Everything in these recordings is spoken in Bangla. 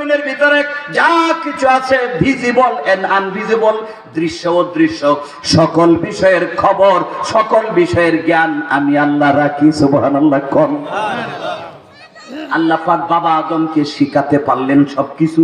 জমিনের ভিতরে যা কিছু আছে ভিজিবল এন্ড আনভিজিবল দৃশ্য ও দৃশ্য, সকল বিষয়ের খবর, সকল বিষয়ের জ্ঞান আমি আল্লাহ রাখি, সুবহানাল্লাহ, কোন? আল্লাহ পাক বাবা আদমকে শিখাতে পারলেন সবকিছু।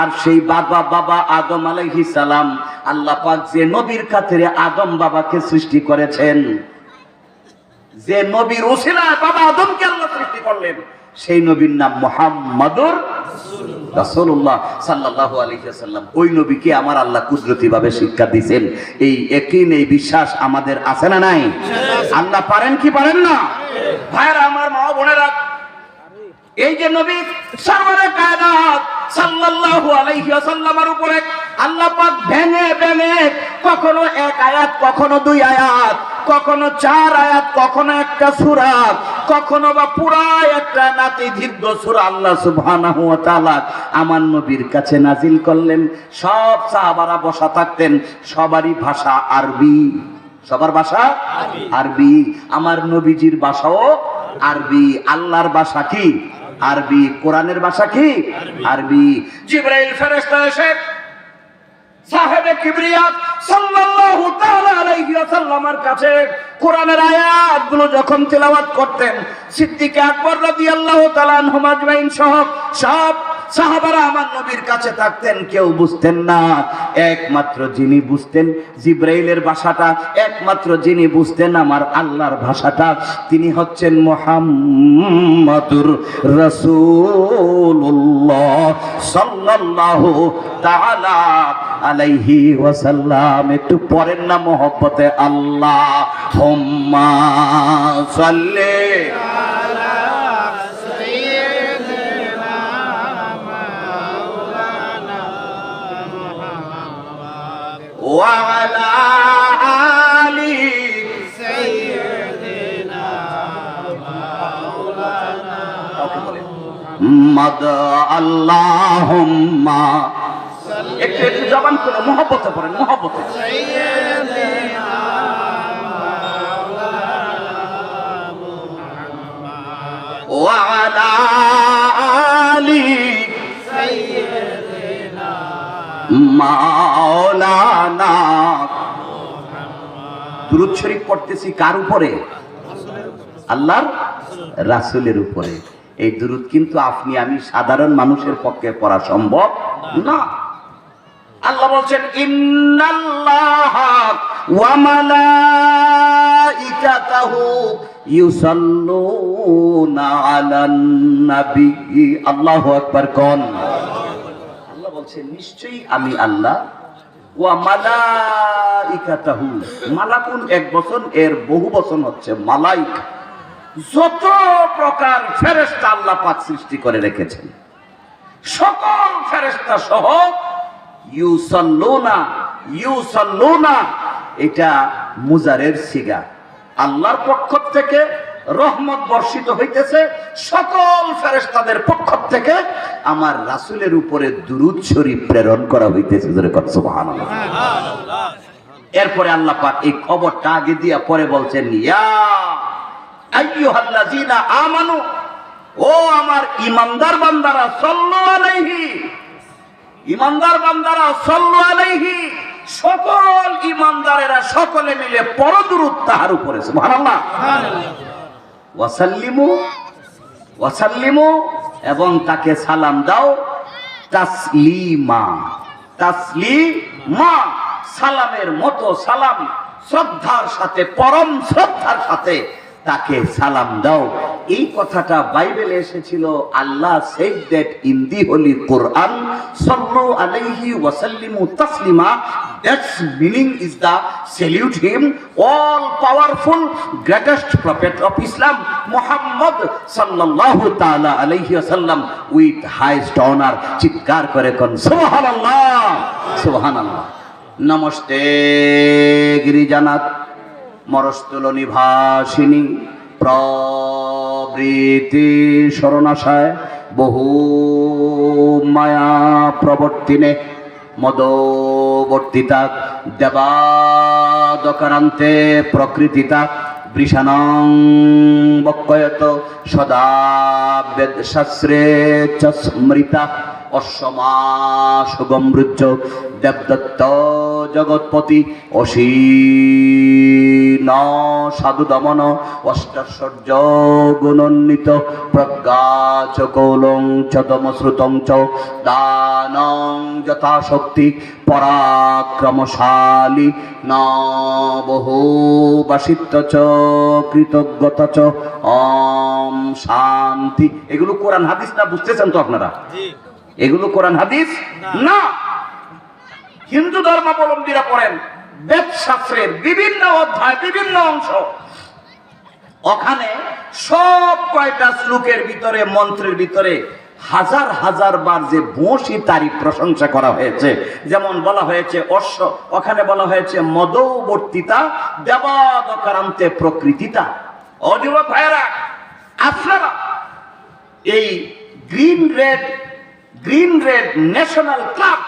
আর সেই বাবা বাবা আদম আলাইহি সালাম, আল্লাহ পাক যে নবীর খাতিরে আদম বাবাকে সৃষ্টি করেছেন, যে নবীর ওসিলায় বাবা আদমকে আল্লাহ সৃষ্টি করলেন, সেই নবীর নাম মোহাম্মদুর রাসূলুল্লাহ সাল্লাল্লাহু আলাইহি সাল্লাম ওই নবীকে আমার আল্লাহ কুদরতিভাবে শিক্ষা দিয়েছেন। এই একইন এই বিশ্বাস আমাদের আছে না নাই? আল্লাহ পারেন কি পারেন না? ভাইরা আমার মা বোনেরা, এই যে নবী সর্বরে কায়নাত সাল্লাল্লাহু আলাইহি ওয়াসাল্লামের উপরে আল্লাহ পাক ভেঙে ভেঙে কখনো এক আয়াত কখনো দুই আয়াত কখনো চার আয়াত কখনো একটা সূরা কখনো বা পুরা একটা নাতি দীর্ঘ সূরা আল্লাহ সুবহানাহু ওয়া তাআলা আমার নবীর কাছে নাজিল করলেন। সব সাহাবারা বসা থাকতেন সবারই ভাষা আরবি। সবার ভাষা আরবি। আমার নবীজির ভাষাও আরবি। আল্লাহর ভাষা কি? আরবি। কোরআনের ভাষা কি? আরবি। জিব্রাইল ফেরেশতা এসে সাহেবে কিবরিয়াত সাল্লাল্লাহু তাআলা আলাইহি ওয়াসাল্লামের কাছে কোরআনের আয়াতগুলো যখন তেলাওয়াত করতেন, সিদ্দিক আকবর রাদিয়াল্লাহু তাআলা আনহুম আজমাইন সহ সব সাহাবারা আমার নবীর কাছে থাকতেন, কেউ বুঝতেন না। একমাত্র যিনি বুঝতেন জিব্রাইলের ভাষাটা, একমাত্র যিনি বুঝতেন আমার আল্লাহর ভাষাটা, তিনি হচ্ছেন মোহাম্মদুর রাসূলুল্লাহ সাল্লাল্লাহু তাআলা আলাইহি ওয়াসাল্লাম। একটু পরের না মোহব্বতে আল্লাহ হুম্মা সাল্লি। মদ আল্লাহুম্মা একটু একটু জবান করে মহব্বতে পড়েন মহব্বতে وعلى آل মাওলানা দুরুদ শরীফ পড়তেছি কার উপরে? আল্লাহর রাসূলের উপরে। এই দুরুদ কিন্তু আপনি, আমি সাধারণ মানুষের পক্ষে পড়া সম্ভব না। আল্লাহ বলছেন, ইন্নাল্লাহা আল্লাহু আল্লাহ বলছেন, নিশ্চয়ই আমি আল্লাহ ওয়া এক এর বহু বছর হচ্ছে যত প্রকার ফেরেশতা আল্লাহ সৃষ্টি করে রেখেছেন, সকল সহ এটা মুজারের সিগা। আল্লাহর পক্ষ থেকে রহমত বর্ষিত হইতেছে। সকল ফেরেশতাদের পক্ষ থেকে আমার রাসুলের উপরে দুরূদ শরীফ প্রেরণ করা হইতেছে। সুবহানাল্লাহ। এরপরে আল্লাহ পাক এই খবরটা আগে দিয়া পরে বলছেন আমানু, ও আমার ইমানদার বান্দারা, সাল্লু আলাইহি, ইমানদার বান্দারা, সাল্লু আলাইহি, সকল ইমানদারেরা সকলে মিলে পরদুরুদ তাহার উপরে, সুবহানাল্লাহ। ওয়াসাল্লিমু ওয়াসাল্লিমু, এবং তাকে সালাম দাও, তাসলিমা তাসলিমা, সালামের মতো সালাম, শ্রদ্ধার সাথে, পরম শ্রদ্ধার সাথে তাকে সালাম দাও। এই কথাটা বাইবেলে এসেছিল, Allah said that in the holy Quran সাল্লু আলাইহি ওয়াসাল্লিমু Taslima that's meaning is the salute him all powerful greatest prophet of Islam Muhammad সাল্লাল্লাহু তাআলা আলাইহি ওয়াসাল্লাম উইথ হাইস্ট অনার চিৎকার করে কোন, সুবহানাল্লাহ সুবহানাল্লাহ। নমস্তে গিরিজানাথ, মরস্থল নিভাসিনী প্রবৃতি শরণাশায় বহু মায়া প্রবর্তিনে মদবর্তিতা দেবাদকারান্তে প্রকৃতিতা বৃষাণং বক্ষয়ত সদা বেদ শাস্ত্রে চ স্মৃতা অশ্বমা সুগমৃজ্য দেবদত্ত জগৎপতি অসী ন সাধু দমন অষ্টাশ্বর্য গুণন্বিত প্রজ্ঞা চ কৌলং চ দানং যথাশক্তি পরাক্রমশালী ন বহু বাসিত্ব চ কৃতজ্ঞতা চ অম শান্তি। এগুলো কোরআন হাদিস না বুঝতেছেন তো আপনারা? এগুলো কোরআন হাদিস না। হিন্দু ধর্মাবলম্বীরা পড়েন বেদশাস্ত্রের বিভিন্ন অধ্যায়, বিভিন্ন অংশ। ওখানে সব কয়টা শ্লোকের ভিতরে, মন্ত্রের ভিতরে হাজার হাজার বার যে বসি তারই প্রশংসা করা হয়েছে। যেমন বলা হয়েছে, অশ্ব, ওখানে বলা হয়েছে, মদবর্তিতা দেবাদকারান্তে প্রকৃতিতা। অযুবক ভাইরা আপনারা এই green red green red national club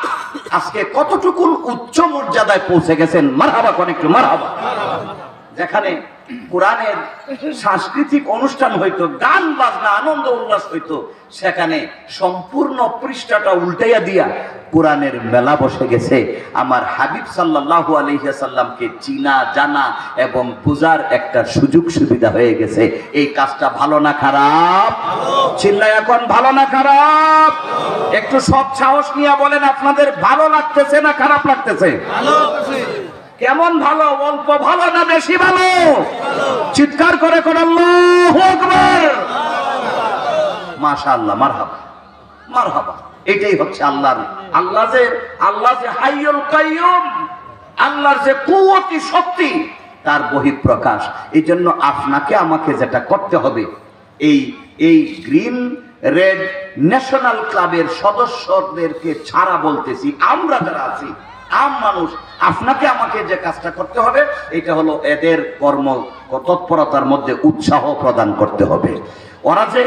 আজকে কতটুকু উচ্চ মর্যাদায় পৌঁছে গেছেন? মারহাবা কনেক্ট মারহাবা। যেখানে কোরআনের সাংস্কৃতিক অনুষ্ঠান হইতো, গান, বাজনা, আনন্দ, উল্লাস হইতো, সেখানে সম্পূর্ণ পৃষ্ঠাটা উল্টাইয়া দিয়া কোরআনের মেলা বসে গেছে। আমার হাবিব সাল্লাল্লাহু আলাইহি সাল্লামকে চিনা, জানা এবং পূজার একটা সুযোগ সুবিধা হয়ে গেছে। এই কাজটা ভালো না খারাপ? চিল্লাই এখন ভালো না খারাপ? একটু সব সাহস নিয়ে বলেন, আপনাদের ভালো লাগতেছে না খারাপ লাগতেছে? কেমন ভালো? অল্প ভালো না বেশি ভালো? চিৎকার করে কোন আল্লাহু আকবার। মাশাআল্লাহ, মারহাবা মারহাবা। এটাই হচ্ছে আল্লাহর, আল্লাহ যে আল্লাহ যে হাইয়ুল কাইয়ুম, আল্লাহর যে কুওয়াতি শক্তি, তার বহিঃপ্রকাশ। এই জন্য আপনাকে আমাকে যেটা করতে হবে, এই এই গ্রিন, রেড ন্যাশনাল ক্লাবের সদস্যদেরকে ছাড়া বলতেছি, আমরা যারা আছি আম মানুষ, আপনাকে আমাকে যে কাজটা করতে হবে, এটা হলো এদের কর্ম তৎপরতার মধ্যে উৎসাহ প্রদান করতে হবে। ওরা যে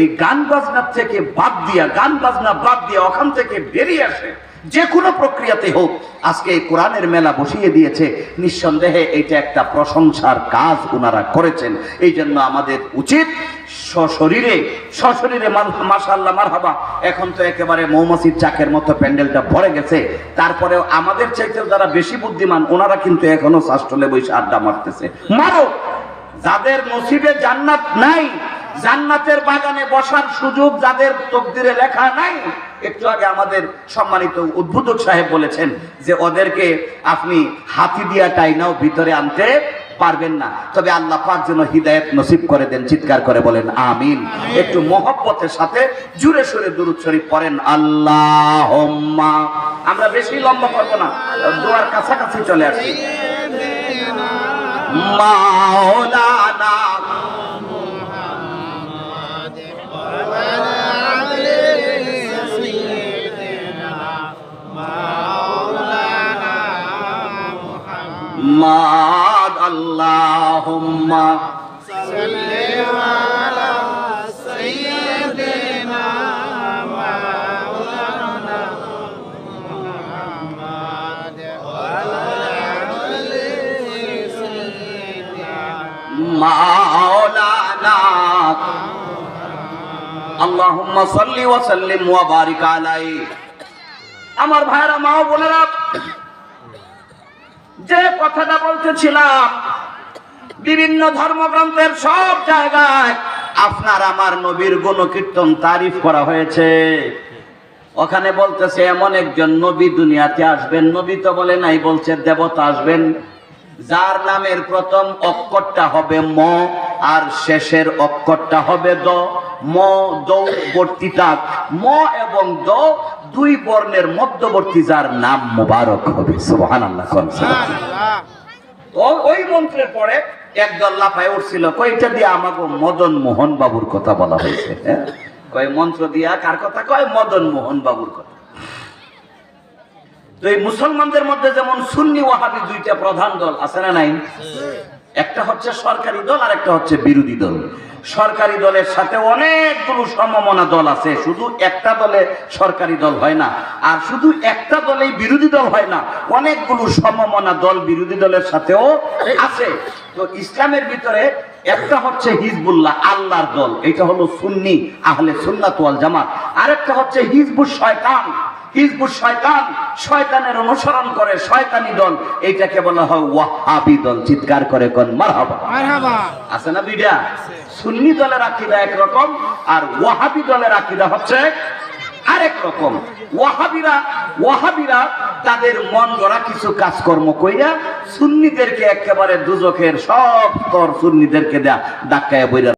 এই গান বাজনার থেকে বাদ দিয়া, গান বাজনা বাদ দিয়া ওখান থেকে বেরিয়ে আসে যে কোনো প্রক্রিয়াতে হোক, আজকে এই কোরআনের মেলা বসিয়ে দিয়েছে। নিঃসন্দেহে এটা একটা প্রশংসার কাজ ওনারা করেছেন। এই জন্য আমাদের উচিত সশরীরে সশরীরে মাশাল্লাহ মারহাবা। এখন তো একেবারে মৌমাছির চাকের মতো প্যান্ডেলটা ভরে গেছে। তারপরেও আমাদের চাইতে যারা বেশি বুদ্ধিমান ওনারা কিন্তু এখনও শাস্টলে বসে আড্ডা মারতেছে। মারো! যাদের নসিবে জান্নাত নাই জান্নাতের বাগানে বসার সুযোগ যাদের তকদিরে লেখা নাই, একটু আগে আমাদের সম্মানিত উদ্বোধক সাহেব বলেছেন যে ওদেরকে আপনি হাতি দিয়া টাইনাও ভিতরে আনতে পারবেন না। তবে আল্লাহ পাক যেন হৃদায়ত নসিব করে দেন, চিৎকার করে বলেন, আমিন। একটু মহব্বতের সাথে জুড়ে সুরে দুরুদ শরীফ পড়েন আল্লাহ আমরা বেশি লম্বা করব না, দোয়ার কাছাকাছি চলে আসি। মাওলানা আল্লাহুম্মা। মাওলানা। আল্লাহুম্মা সাল্লি ওয়া সাল্লিম ওয়া বারিক আলাইহি আমার ভাইরা মা বোনেরা, যে কথাটা বলতেছিলাম বিভিন্ন ধর্মগ্রন্থের সব জায়গায় আপনার আমার নবীর গুণকীর্তন তারিফ করা হয়েছে। ওখানে বলতেছে এমন একজন নবী দুনিয়াতে আসবেন। নবী তো বলে নাই বলছে দেবতা আসবেন। যার নামের প্রথম অক্ষরটা হবে ম আর শেষের অক্ষরটা হবে দ। ম দৌবর্তীটা ম এবং দ দুই বর্ণের মধ্যবর্তী যার নাম মোবারক হবে। সুবহান আল্লাহ ওই মন্ত্রের পরে একদল লাফায় উঠছিল, কয়টা দিয়ে আমাকে মদন মোহন বাবুর কথা বলা হয়েছে হ্যাঁ? কয় মন্ত্র দিয়া কার কথা? কয়, মদন মোহন বাবুর কথা। তো এই মুসলমানদের মধ্যে যেমন সুন্নি ওয়াহাবি দুইটা প্রধান দল, আছে না নাই? একটা হচ্ছে সরকারি দল, আর একটা হচ্ছে বিরোধী দল। সরকারি দলের সাথে অনেকগুলো সমমনা দল আছে, শুধু একটা দলে সরকারি দল হয় না, আর শুধু একটা দলেই বিরোধী দল হয় না, অনেকগুলো সমমনা দল বিরোধী দলের সাথেও আছে। তো ইসলামের ভিতরে একটা হচ্ছে হিজবুল্লাহ আল্লাহর দল। এটা হলো সুন্নি আহলে সুন্নাত ওয়াল জামাত। আরেকটা হচ্ছে হিজবুল শয়তান। হিজবুল শয়তান শয়তানের অনুসরণ করে শয়তানি দল। এইটাকে বলা হয় ওয়াহাবি দল। চিৎকার করে কোন মারহাবা। মারহাবা। আছে না দুইটা? সুন্নি দলের আকিদা একরকম আর ওয়াহাবি দলের আকিদা হচ্ছে আরেক রকম। ওয়াহাবিরা ওয়াহাবিরা তাদের মন গড়া কিছু কাজকর্ম কইয়া সুন্নিদেরকে একেবারে দুজখের সব স্তর সুন্নিদেরকে দেয়া ডাক্কায় বইরা